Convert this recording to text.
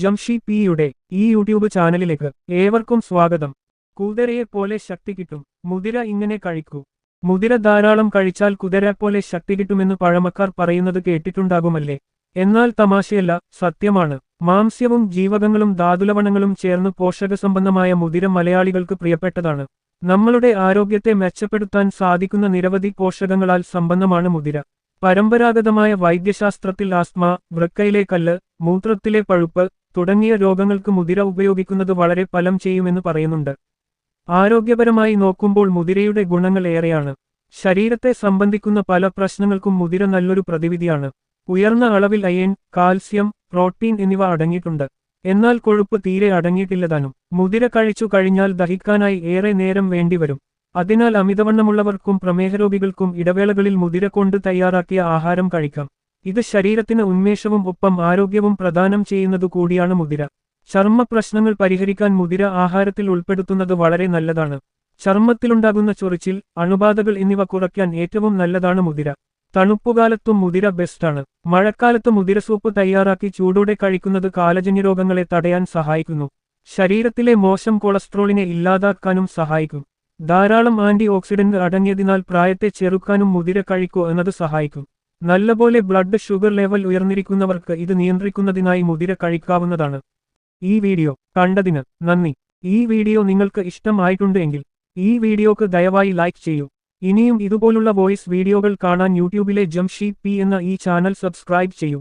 ജംഷി പിയുടെ ഈ യൂട്യൂബ് ചാനലിലേക്ക് ഏവർക്കും സ്വാഗതം. കുതിരയെ പോലെ ശക്തി കിട്ടും. മുതിര ഇങ്ങനെ കഴിക്കൂ. മുതിര ധാരാളം കഴിച്ചാൽ കുതിരയെപ്പോലെ ശക്തി കിട്ടുമെന്ന് പഴമക്കാർ പറയുന്നത് കേട്ടിട്ടുണ്ടാകുമല്ലേ? എന്നാൽ തമാശയല്ല സത്യമാണ്. മാംസ്യവും ജീവകങ്ങളും ധാതുലവണങ്ങളും ചേർന്ന് പോഷകസമ്പന്നമായ മുതിര മലയാളികൾക്ക് പ്രിയപ്പെട്ടതാണ്. നമ്മളുടെ ആരോഗ്യത്തെ മെച്ചപ്പെടുത്താൻ സാധിക്കുന്ന നിരവധി പോഷകങ്ങളാൽ സമ്പന്നമാണ് മുതിര. പരമ്പരാഗതമായ വൈദ്യശാസ്ത്രത്തിൽ ആസ്മ വൃക്കയിലെ കല്ല് മൂത്രത്തിലെ പഴുപ്പ് തുടങ്ങിയ രോഗങ്ങൾക്ക് മുതിര ഉപയോഗിക്കുന്നത് വളരെ ഫലം ചെയ്യുമെന്ന് പറയുന്നുണ്ട്. ആരോഗ്യപരമായി നോക്കുമ്പോൾ മുതിരയുടെ ഗുണങ്ങൾ ഏറെയാണ്. ശരീരത്തെ സംബന്ധിക്കുന്ന പല പ്രശ്നങ്ങൾക്കും മുതിര നല്ലൊരു പ്രതിവിധിയാണ്. ഉയർന്ന അളവിൽ അയൺ കാൽസ്യം പ്രോട്ടീൻ എന്നിവ അടങ്ങിയിട്ടുണ്ട്. എന്നാൽ കൊഴുപ്പ് തീരെ അടങ്ങിയിട്ടില്ലതാനും മുതിര കഴിച്ചു കഴിഞ്ഞാൽ ദഹിക്കാനായി ഏറെ നേരം വേണ്ടിവരും. അതിനാൽ അമിതവണ്ണമുള്ളവർക്കും പ്രമേഹരോഗികൾക്കും ഇടവേളകളിൽ മുതിര കൊണ്ട് തയ്യാറാക്കിയ ആഹാരം കഴിക്കാം. ഇത് ശരീരത്തിന് ഉന്മേഷവും ഒപ്പം ആരോഗ്യവും പ്രദാനം ചെയ്യുന്നതു കൂടിയാണ് മുതിര. ചർമ്മ പ്രശ്നങ്ങൾ പരിഹരിക്കാൻ മുതിര ആഹാരത്തിൽ ഉൾപ്പെടുത്തുന്നത് വളരെ നല്ലതാണ്. ചർമ്മത്തിലുണ്ടാകുന്ന ചൊറിച്ചിൽ അണുബാധകൾ എന്നിവ കുറയ്ക്കാൻ ഏറ്റവും നല്ലതാണ് മുതിര. തണുപ്പുകാലത്തും മുതിര ബെസ്റ്റാണ്. മഴക്കാലത്ത് മുതിര സൂപ്പ് തയ്യാറാക്കി ചൂടോടെ കഴിക്കുന്നത് കാലജന്യ രോഗങ്ങളെ തടയാൻ സഹായിക്കുന്നു. ശരീരത്തിലെ മോശം കൊളസ്ട്രോളിനെ ഇല്ലാതാക്കാനും സഹായിക്കും. ധാരാളം ആന്റി ഓക്സിഡന്റ് അടങ്ങിയതിനാൽ പ്രായത്തെ ചെറുക്കാനും മുതിര കഴിക്കൂ എന്നത് സഹായിക്കും. നല്ലപോലെ ബ്ലഡ് ഷുഗർ ലെവൽ ഉയർന്നിരിക്കുന്നവർക്ക് ഇത് നിയന്ത്രിക്കുന്നതിനായി മുതിര കഴിക്കാവുന്നതാണ്. ഈ വീഡിയോ കണ്ടതിന് നന്ദി. ഈ വീഡിയോ നിങ്ങൾക്ക് ഇഷ്ടമായിട്ടുണ്ട് എങ്കിൽ ഈ വീഡിയോക്ക് ദയവായി ലൈക്ക് ചെയ്യൂ. ഇനിയും ഇതുപോലുള്ള വോയിസ് വീഡിയോകൾ കാണാൻ യൂട്യൂബിലെ ജംഷി പി എന്ന ഈ ചാനൽ സബ്സ്ക്രൈബ് ചെയ്യൂ.